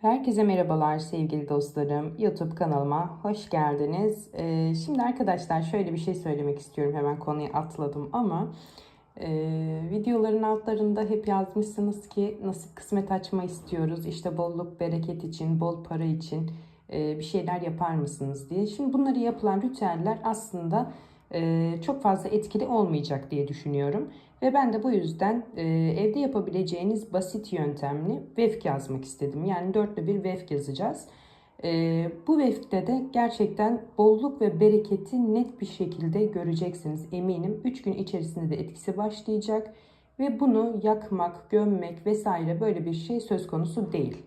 Herkese merhabalar sevgili dostlarım. YouTube kanalıma hoş geldiniz. Ee, şimdi arkadaşlar şöyle bir şey söylemek istiyorum. Hemen konuyu atladım ama e, videoların altlarında hep yazmışsınız ki nasıl kısmet açma istiyoruz. İşte bolluk, bereket için, bol para için e, bir şeyler yapar mısınız diye. Şimdi bunları yapılan ritüeller aslında e, çok fazla etkili olmayacak diye düşünüyorum. Ve ben de bu yüzden e, evde yapabileceğiniz basit yöntemli vefk yazmak istedim. Yani dörtlü bir vefk yazacağız. E, bu vefkte de gerçekten bolluk ve bereketi net bir şekilde göreceksiniz eminim. 3 gün içerisinde de etkisi başlayacak. Ve bunu yakmak, gömmek vesaire böyle bir şey söz konusu değil.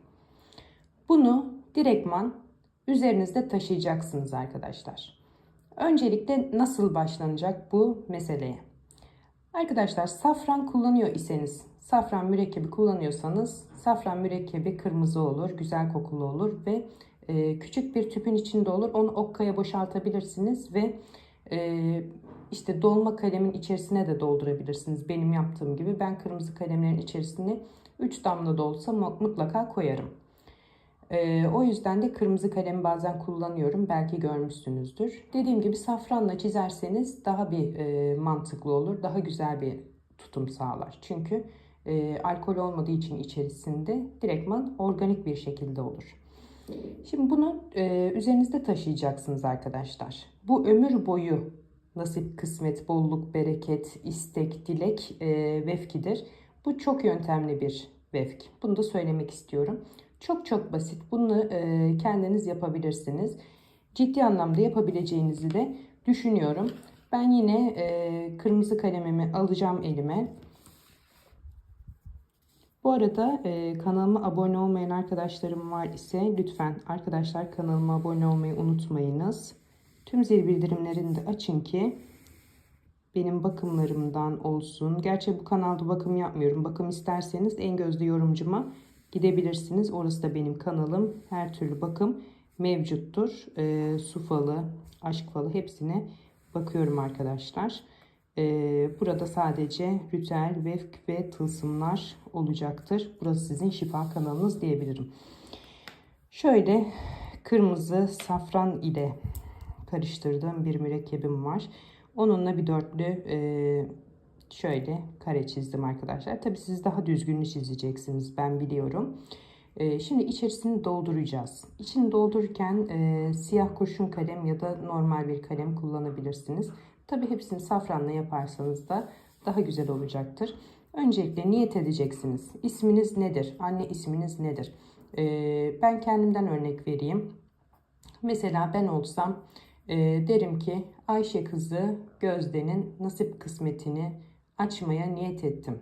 Bunu direktman üzerinizde taşıyacaksınız arkadaşlar. Öncelikle nasıl başlanacak bu meseleye? Arkadaşlar safran kullanıyor iseniz, safran mürekkebi kullanıyorsanız safran mürekkebi kırmızı olur, güzel kokulu olur ve e, küçük bir tüpün içinde olur. Onu okkaya boşaltabilirsiniz ve e, işte dolma kalemin içerisine de doldurabilirsiniz. Benim yaptığım gibi ben kırmızı kalemlerin içerisine 3 damla da olsa mutlaka koyarım. Ee, o yüzden de kırmızı kalemi bazen kullanıyorum. Belki görmüşsünüzdür. Dediğim gibi safranla çizerseniz daha bir e, mantıklı olur. Daha güzel bir tutum sağlar. Çünkü e, alkol olmadığı için içerisinde direktman organik bir şekilde olur. Şimdi bunu e, üzerinizde taşıyacaksınız arkadaşlar. Bu ömür boyu nasip, kısmet, bolluk, bereket, istek, dilek e, vefkidir. Bu çok yöntemli bir vefk. Bunu da söylemek istiyorum. Çok çok basit. Bunu e, kendiniz yapabilirsiniz. Ciddi anlamda yapabileceğinizi de düşünüyorum. Ben yine e, kırmızı kalemimi alacağım elime. Bu arada e, kanalıma abone olmayan arkadaşlarım var ise lütfen arkadaşlar kanalıma abone olmayı unutmayınız. Tüm zil bildirimlerini de açın ki benim bakımlarımdan olsun. Gerçi bu kanalda bakım yapmıyorum. Bakım isterseniz en gözlü yorumcuma gidebilirsiniz. Orası da benim kanalım. Her türlü bakım mevcuttur. E, su falı, aşk falı hepsine bakıyorum arkadaşlar. E, burada sadece ritüel, vefk ve tılsımlar olacaktır. Burası sizin şifa kanalınız diyebilirim. Şöyle kırmızı safran ile karıştırdığım bir mürekkebim var. Onunla bir dörtlü e, şöyle kare çizdim arkadaşlar. Tabi siz daha düzgünlü çizeceksiniz ben biliyorum. Ee, şimdi içerisini dolduracağız. İçini doldururken e, siyah kurşun kalem ya da normal bir kalem kullanabilirsiniz. Tabi hepsini safranla yaparsanız da daha güzel olacaktır. Öncelikle niyet edeceksiniz. İsminiz nedir? Anne isminiz nedir? Ee, ben kendimden örnek vereyim. Mesela ben olsam e, derim ki Ayşe kızı Gözde'nin nasip kısmetini açmaya niyet ettim.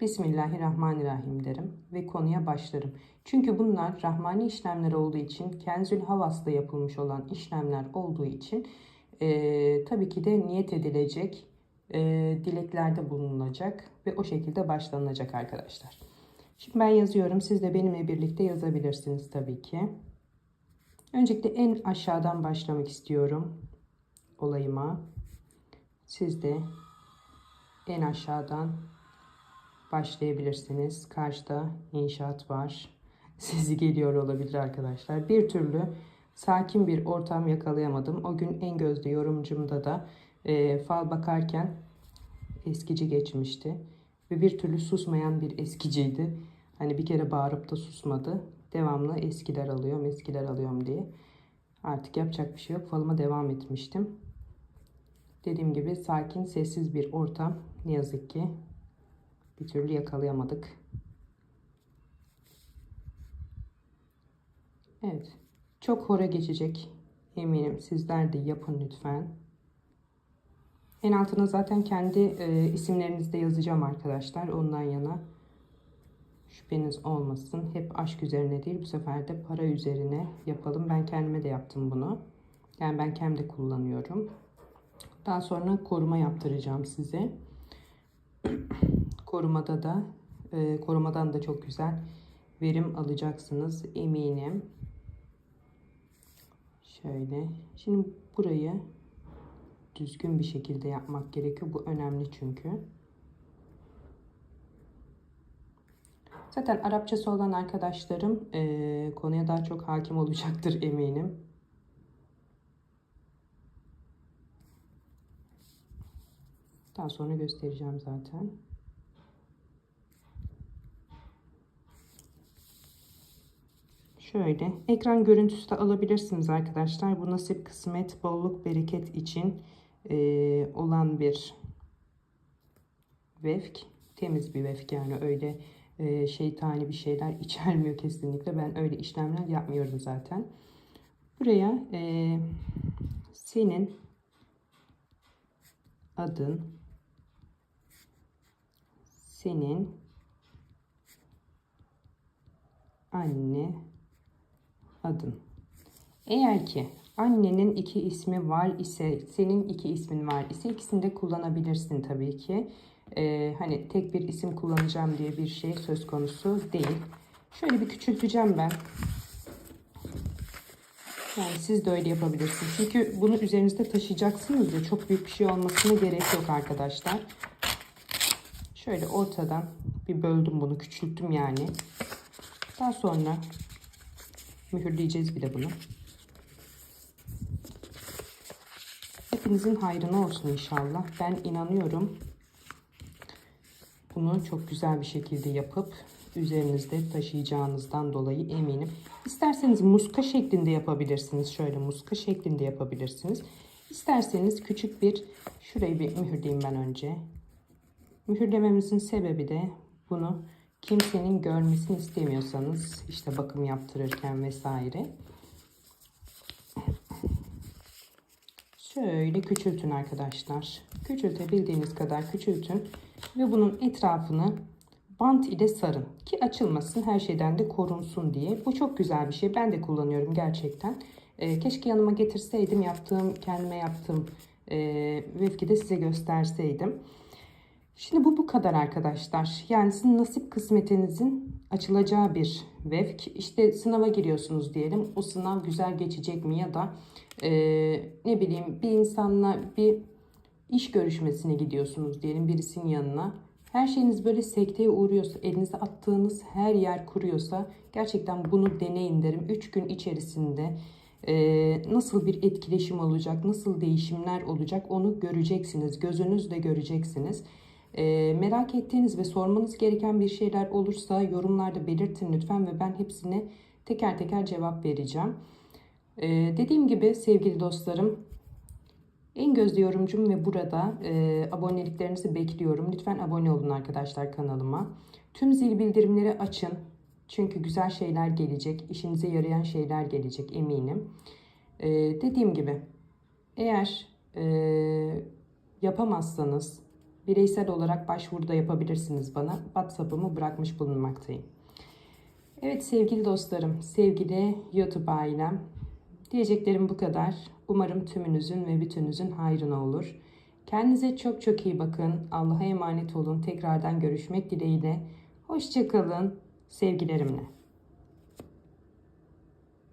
Bismillahirrahmanirrahim derim ve konuya başlarım. Çünkü bunlar rahmani işlemler olduğu için, Kenzül Havas'ta yapılmış olan işlemler olduğu için e, tabii ki de niyet edilecek, e, dileklerde bulunulacak ve o şekilde başlanılacak arkadaşlar. Şimdi ben yazıyorum. Siz de benimle birlikte yazabilirsiniz tabii ki. Öncelikle en aşağıdan başlamak istiyorum olayıma. Siz de en aşağıdan başlayabilirsiniz. Karşıda inşaat var. Sizi geliyor olabilir arkadaşlar. Bir türlü sakin bir ortam yakalayamadım. O gün en gözde yorumcumda da e, fal bakarken eskici geçmişti. Ve bir türlü susmayan bir eskiciydi. Hani bir kere bağırıp da susmadı. Devamlı eskiler alıyorum, eskiler alıyorum diye. Artık yapacak bir şey yok. Falıma devam etmiştim. Dediğim gibi sakin, sessiz bir ortam. Ne yazık ki bir türlü yakalayamadık. Evet. Çok hora geçecek. Eminim sizler de yapın lütfen. En altına zaten kendi e, isimlerinizi de yazacağım arkadaşlar. Ondan yana şüpheniz olmasın. Hep aşk üzerine değil bu sefer de para üzerine yapalım. Ben kendime de yaptım bunu. Yani ben kendim de kullanıyorum. Daha sonra koruma yaptıracağım size. Korumada da e, korumadan da çok güzel verim alacaksınız eminim. Şöyle. Şimdi burayı düzgün bir şekilde yapmak gerekiyor. Bu önemli çünkü. Zaten Arapçası olan arkadaşlarım e, konuya daha çok hakim olacaktır eminim. Daha sonra göstereceğim zaten. Şöyle ekran görüntüsü de alabilirsiniz arkadaşlar. Bu nasip kısmet bolluk bereket için e, olan bir vefk. Temiz bir vefk yani öyle e, şeytani bir şeyler içermiyor kesinlikle. Ben öyle işlemler yapmıyorum zaten. Buraya e, senin adın senin anne adın. Eğer ki annenin iki ismi var ise, senin iki ismin var ise ikisini de kullanabilirsin tabii ki. Ee, hani tek bir isim kullanacağım diye bir şey söz konusu değil. Şöyle bir küçülteceğim ben. Yani siz de öyle yapabilirsiniz. Çünkü bunu üzerinizde taşıyacaksınız ya çok büyük bir şey olmasına gerek yok arkadaşlar. Şöyle ortadan bir böldüm bunu küçülttüm yani. Daha sonra mühürleyeceğiz bir de bunu. Hepinizin hayrına olsun inşallah. Ben inanıyorum. Bunu çok güzel bir şekilde yapıp üzerinizde taşıyacağınızdan dolayı eminim. İsterseniz muska şeklinde yapabilirsiniz. Şöyle muska şeklinde yapabilirsiniz. İsterseniz küçük bir şurayı bir mühürleyeyim ben önce. Mühürlememizin sebebi de bunu kimsenin görmesini istemiyorsanız işte bakım yaptırırken vesaire. Şöyle küçültün arkadaşlar. Küçültebildiğiniz kadar küçültün ve bunun etrafını bant ile sarın ki açılmasın her şeyden de korunsun diye. Bu çok güzel bir şey. Ben de kullanıyorum gerçekten. Ee, keşke yanıma getirseydim yaptığım kendime yaptığım e, vefki de size gösterseydim. Şimdi bu bu kadar arkadaşlar. Yani sizin nasip kısmetinizin açılacağı bir vefk. İşte sınava giriyorsunuz diyelim. O sınav güzel geçecek mi ya da e, ne bileyim bir insanla bir iş görüşmesine gidiyorsunuz diyelim birisinin yanına. Her şeyiniz böyle sekteye uğruyorsa, elinize attığınız her yer kuruyorsa gerçekten bunu deneyin derim. 3 gün içerisinde e, nasıl bir etkileşim olacak, nasıl değişimler olacak onu göreceksiniz. Gözünüzle göreceksiniz. E, merak ettiğiniz ve sormanız gereken bir şeyler olursa yorumlarda belirtin lütfen ve ben hepsine teker teker cevap vereceğim. E, dediğim gibi sevgili dostlarım en gözde yorumcum ve burada e, aboneliklerinizi bekliyorum. Lütfen abone olun arkadaşlar kanalıma. Tüm zil bildirimleri açın. Çünkü güzel şeyler gelecek. işinize yarayan şeyler gelecek eminim. E, dediğim gibi eğer e, yapamazsanız bireysel olarak başvuruda yapabilirsiniz bana. WhatsApp'ımı bırakmış bulunmaktayım. Evet sevgili dostlarım, sevgili YouTube ailem. Diyeceklerim bu kadar. Umarım tümünüzün ve bütününüzün hayrına olur. Kendinize çok çok iyi bakın. Allah'a emanet olun. Tekrardan görüşmek dileğiyle. Hoşçakalın. Sevgilerimle.